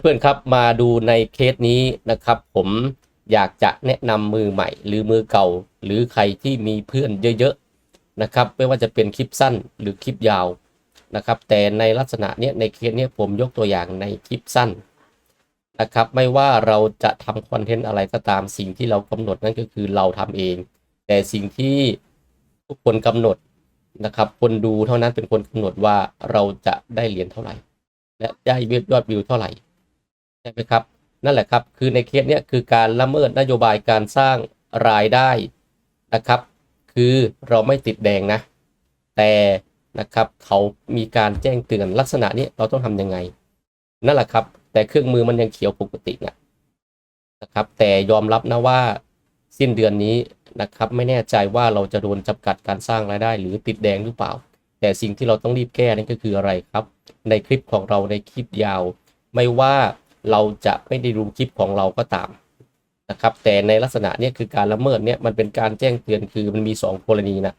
เพื่อนๆครับมาดูในเคสนี้นะครับ ผมอยากจะแนะนำมือใหม่ หรือมือเก่า หรือใครที่มีเพื่อนเยอะๆนะครับ ไม่ว่าจะเป็นคลิปสั้นหรือคลิปยาวนะครับ แต่ในลักษณะเนี้ยในเคสเนี้ยผมยกตัวอย่างในคลิปสั้นนะครับ ไม่ว่าเราจะทำคอนเทนต์อะไรก็ตามสิ่งที่เรากำหนดนั่นก็คือเราทำเอง แต่สิ่งที่ทุกคนกำหนดนะครับ คนดูเท่านั้นเป็นคนกำหนดว่าเราจะได้เหรียญเท่าไหร่ และได้ยอดวิวเท่าไหร่ ใช่ไหมครับ นั่นแหละครับคือในเคสเนี้ยคือการละเมิดนโยบายการสร้างรายได้นะครับ คือเราไม่ติดแดงนะ แต่นะครับเขามีการแจ้งเตือนลักษณะนี้เราต้องทำยังไง นั่นแหละครับ แต่เครื่องมือมันยังเขียวปกตินะนะครับ แต่ยอมรับนะว่าสิ้นเดือนนี้นะครับ ไม่แน่ใจว่าเราจะโดนจำกัดการสร้างรายได้ หรือติดแดงหรือเปล่า แต่สิ่งที่เราต้องรีบแก้นั่นก็คืออะไรครับ ในคลิปของเราในคลิปยาว ไม่ว่า เราจะไม่ได้ดูคลิปของเราก็ตามนะครับ แต่ในลักษณะนี้คือการละเมิดเนี่ยมันเป็นการแจ้งเตือนคือมันมี 2 กรณีนะ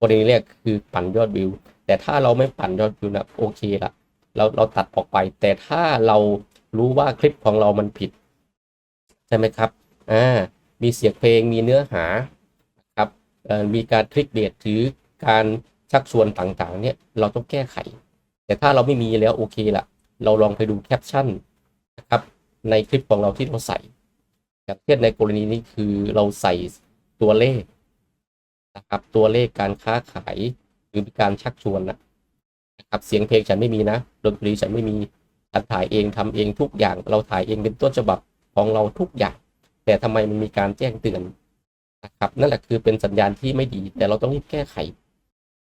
กรณีแรกคือปั่นยอดวิว แต่ถ้าเราไม่ปั่นยอดวิวนะโอเคละเราเราตัดออกไป แต่ถ้าเรารู้ว่าคลิปของเรามันผิด ใช่ไหมครับอ่ามีเสียงเพลงมีเนื้อหาครับมีการคลิกเบสถือการชักชวนต่างๆ เนี่ยเราต้องแก้ไข แต่ถ้าเราไม่มีแล้วโอเคละเราลองไปดูแคปชั่น ในคลิปของเราที่เราใส่อย่างเช่นในกรณีนี้คือเราใส่ตัวเลขนะครับตัวเลขการค้าขายหรือมีการชักชวนนะนะครับเสียงเพลงฉันไม่มีนะดนตรีฉันไม่มีฉันถ่ายเองทำเองทุกอย่างเราถ่ายเองเป็นต้นฉบับของเราทุกอย่าง แต่ทำไมมันมีการแจ้งเตือนนะครับนั่นแหละคือเป็นสัญญาณที่ไม่ดี แต่เราต้องรีบแก้ไข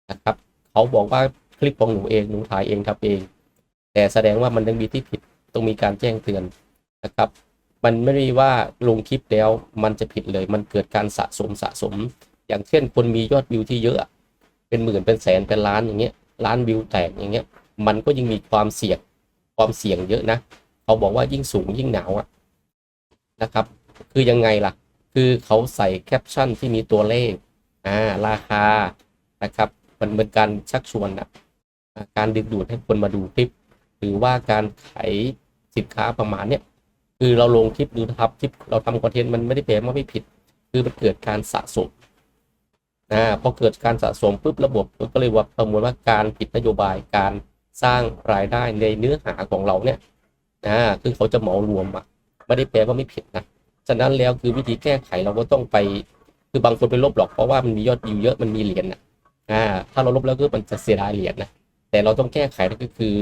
นะครับเขาบอกว่าคลิปของหนูเองหนูถ่ายเองทำเอง แต่แสดงว่ามันยังมีที่ผิดต้องมีการแจ้งเตือน นะครับ มันไม่ได้ว่าลงคลิปแล้วมันจะผิดเลย มันเกิดการสะสมสะสม อย่างเช่นคนมียอดวิวที่เยอะเป็นหมื่นเป็นแสนเป็นล้านอย่างเงี้ยล้านวิวแตกอย่างเงี้ยมันก็ยิ่งมีความเสี่ยงความเสี่ยงเยอะนะเขาบอกว่ายิ่งสูงยิ่งหนาวอะนะครับ คือยังไงล่ะ คือเขาใส่แคปชั่นที่มีตัวเลขอ่าราคานะครับ มันเป็นการชักชวนนะการดึงดูดให้คนมาดูคลิป หรือว่าการขายสินค้าประมาณเนี้ย คือเราลงคลิปดูทับคลิปเราทำคอนเทนต์มันไม่ได้แปลว่าไม่ผิด คือมันเกิดการสะสมอ่าพอเกิดการสะสมปุ๊บระบบก็เลยว่าประมวลว่าการผิดนโยบายการสร้างรายได้ในเนื้อหาของเราเนี่ยอ่าคือเขาจะเหมารวมอะไม่ได้แปลว่าไม่ผิดนะฉะนั้นแล้วคือวิธีแก้ไขเราก็ต้องไป คือบางคนไปลบหรอกเพราะว่ามันมียอดวิวเยอะมันมีเหรียญนะอ่าถ้าเราลบแล้วก็มันจะเสียดายเหรียญนะแต่เราต้องแก้ไขก็คือ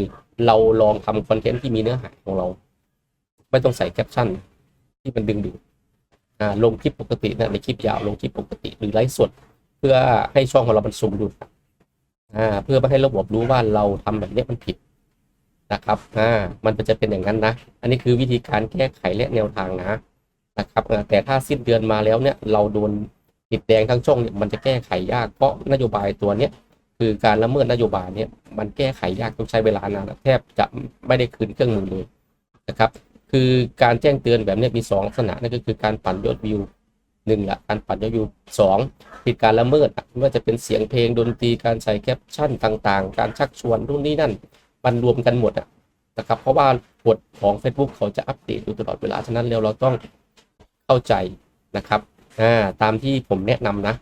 เราลองทำคอนเทนต์ที่มีเนื้อหาของเรา ไม่ต้องใส่แคปชั่นที่มันดึงดูดลงคลิปปกตินะในคลิปยาวลงคลิปปกติหรือไลฟ์สด เพื่อให้ช่องของเรามันสมดุลอ่เพื่อไม่ให้ระบบรู้ว่าเราทำแบบนี้มันผิดนะครับมันจะเป็นอย่างนั้นนะ อันนี้คือวิธีการแก้ไขและแนวทางนะนะครับแต่ถ้าสิ้นเดือนมาแล้วเนี่ยเราโดนติดแดงทั้งช่องเนี่ยมันจะแก้ไขยากเพราะนโยบายตัวเนี้ยคือการละเมิดนโยบายเนี่ยมันแก้ไขยากต้องใช้เวลานานแทบจะไม่ได้คืนเครื่องมือเลยนะครับ คือการแจ้งเตือนแบบนี้มีสองลักษณะนั่นก็คือการปั่นยอดวิวหนึ่งละการปั่นยอดวิวสองผิดการละเมิดไม่ว่าจะเป็นเสียงเพลงดนตรีการใส่แคปชั่นต่างๆ การชักชวนรุ่นนี้นั่นมันรวมกันหมดอะนะครับเพราะว่ากฎของ Facebook เขาจะอัปเดตอยู่ตลอดเวลาฉะนั้นแล้วเราต้องเข้าใจนะครับอ่าตามที่ผมแนะนำนะ